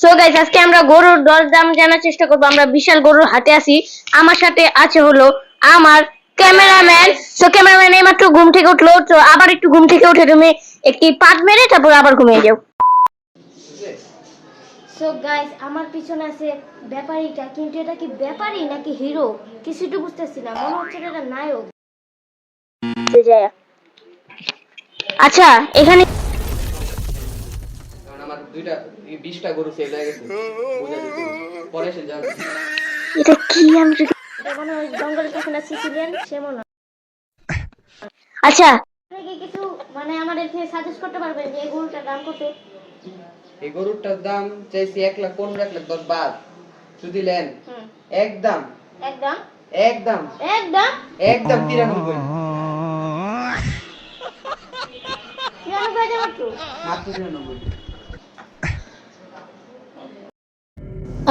So guys আজকে আমরা গরুর দর দাম জানার চেষ্টা করব। আমরা বিশাল গরুর হাতে আছি। আমার সাথে আছে হলো আমার ক্যামেরাম্যান। সো ক্যামেরাম্যান এইমাত্র ঘুম থেকে উঠল। তো আবার একটু ঘুম থেকে উঠে তুমি একটি পাট মেরে তারপর আবার ঘুমিয়ে যাও। সো গাইস আমার পিছনে আছে ব্যাপারীটা। কিন্তু এটা কি ব্যাপারী নাকি হিরো? কিছুটা বুঝতেছি না। মনে হচ্ছে এটা নায়ক। আচ্ছা এখানে দুইটা বিশটা গরু সেল হয়ে গেছে। পরে সে যাবে এটা কি আমি যদি মনে হয় জঙ্গলের পেছনে সিসিলিয়ান সে মনে আচ্ছা। কিছু মানে আমাদেরকে সাজেস্ট করতে পারবেন যে এই গরুটার দাম কত? এই গরুটার দাম চাইছি এক লাখ পনেরো এক লাখ দশ বাদ। যদি নেন হুম। একদম একদম একদম একদম একদম তিরানব্বই। তিরানব্বই মাত্র তিরানব্বই।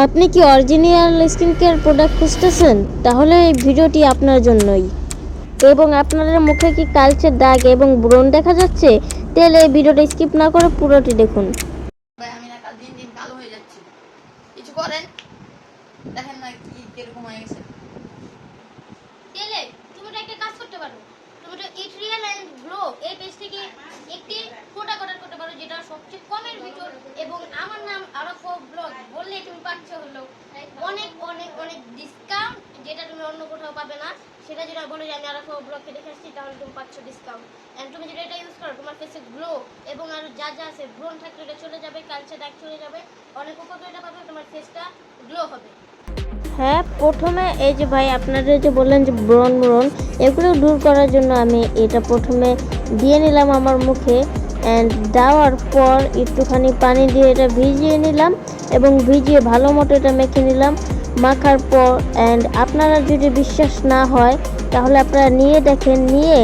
আপনি কি অরিজিনাল স্কিন কেয়ার প্রোডাক্ট খুঁজতেছেন? তাহলে এই ভিডিওটি আপনার জন্যই। এবং আপনাদের মুখে কি কালচে দাগ এবং ব্রণ দেখা যাচ্ছে? তাহলে এই ভিডিওটা স্কিপ না করে পুরোটি দেখুন। কিছু করেন? দেখেন না কি কীরকম হয়ে গেছে তুমি তো একটা কাজ করতে পারো তুমি তো ইট রিয়েল এন্ড গ্লো এই পেজ থেকে একটি প্রোডাক্ট অর্ডার করতে পারো যেটা সবচেয়ে কমের ভিতর এবং আমার নাম আরফ ব্লগ বললে তুমি পাচ্ছ হলো অনেক অনেক অনেক ডিসকাউন্ট যেটা তুমি অন্য কোথাও পাবে না, সেটা যদি বলো যে আমি আরফ ব্লগকে দেখে আসছি, তাহলে তুমি পাচ্ছ ডিসকাউন্ট এন্ড তুমি যদি এটা ইউজ করো, তোমার ফেসে গ্লো এবং আর যা যা আছে ব্রণ থাকলে এটা চলে যাবে কালচে দাগ চলে যাবে, অনেক উপকারিতা পাবে, তোমার ফেসটা গ্লো হবে। হ্যাঁ প্রথমে এই যে ভাই আপনারা যে বললেন যে ব্রণ ব্রণ, এগুলো দূর করার জন্য আমি এটা প্রথমে দিয়ে নিলাম আমার মুখে অ্যান্ড দেওয়ার পর একটুখানি পানি দিয়ে এটা ভিজিয়ে নিলাম এবং ভিজিয়ে ভালো মতো এটা মেখে নিলাম। মাখার পর অ্যান্ড আপনারা যদি বিশ্বাস না হয়, তাহলে আপনারা নিয়ে দেখেন, নিয়ে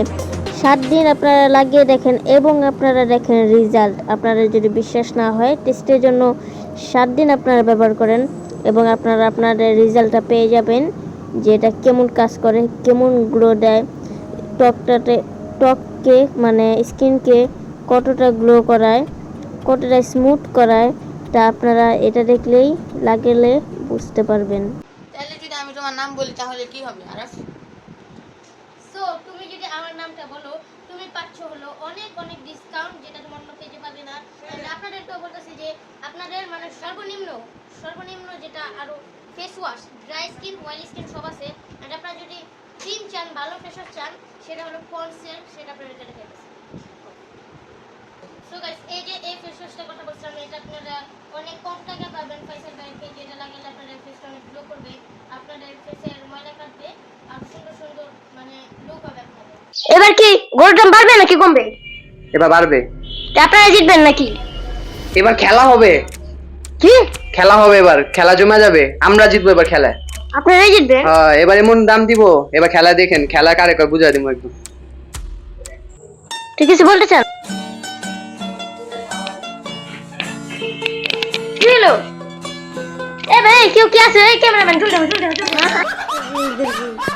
সাত দিন আপনারা লাগিয়ে দেখেন এবং আপনারা দেখেন রেজাল্ট আপনারা যদি বিশ্বাস না হয় টেস্টের জন্য সাত দিন আপনারা ব্যবহার করেন এবং আপনারা আপনাদের রেজাল্টটা পেয়ে যাবেন, যে এটা কেমন কাজ করে, কেমন গ্লো দেয়, ত্বকটাতে, ত্বককে মানে স্কিনকে কতটা গ্লো করায়, কতটা স্মুথ করায় তা আপনারা এটা দেখলেই লাগলে বুঝতে পারবেন। তাহলে যদি আমি তোমার নাম বলি তাহলে কি হবে আরফ? সো তুমি যদি আমার নামটা বলো তুমি পাচ্ছ হলো অনেক অনেক ডিসকাউন্ট যেটা তোমার অন্য পেজে পাবে না। আপনাদের আপনাদেরকেও বলতেছি যে আপনাদের মানে সর্বনিম্ন সর্বনিম্ন যেটা আরও face wash dry skin oily skin সব আছে। এন্ড আপনারা যদি ক্রিম চান ভালো ফেস ওয়াশ চান সেটা হলো পন্সের সেটা আপনারা এটা দেখে সো গাইস এই যে এই ফেস ওয়াশটার কথা বলছিলাম এটা আপনারা অনেক কম টাকা পাবেন ফাইসাল ব্যাংকে যেটা লাগালে আপনাদের ফেসটা অনেক গ্লো করবে আপনাদের ফেসের ময়লা কাটবে আর সুন্দর সুন্দর মানে গ্লো পাবে আপনাদের এবার কি গোল্ড দাম বাড়বে নাকি কমবে? এবার বাড়বে। আপনারা জিতবেন নাকি? এবার খেলা হবে। কি? খেলা হবে এবার খেলা জমা যাবে। আমরা জিতবো এবার খেলায়। আপনারাই জিতবেন? হ্যাঁ, এবার এমন দাম দিব এবার খেলা দেখেন খেলা কারে কর বুঝা দিব একদম। ঠিক আছে বলতে চান? কি হলো? এ ভাই কেউ কি আছে? এই ক্যামেরাম্যান চলে যাবে চলে যাবে চলে যাবে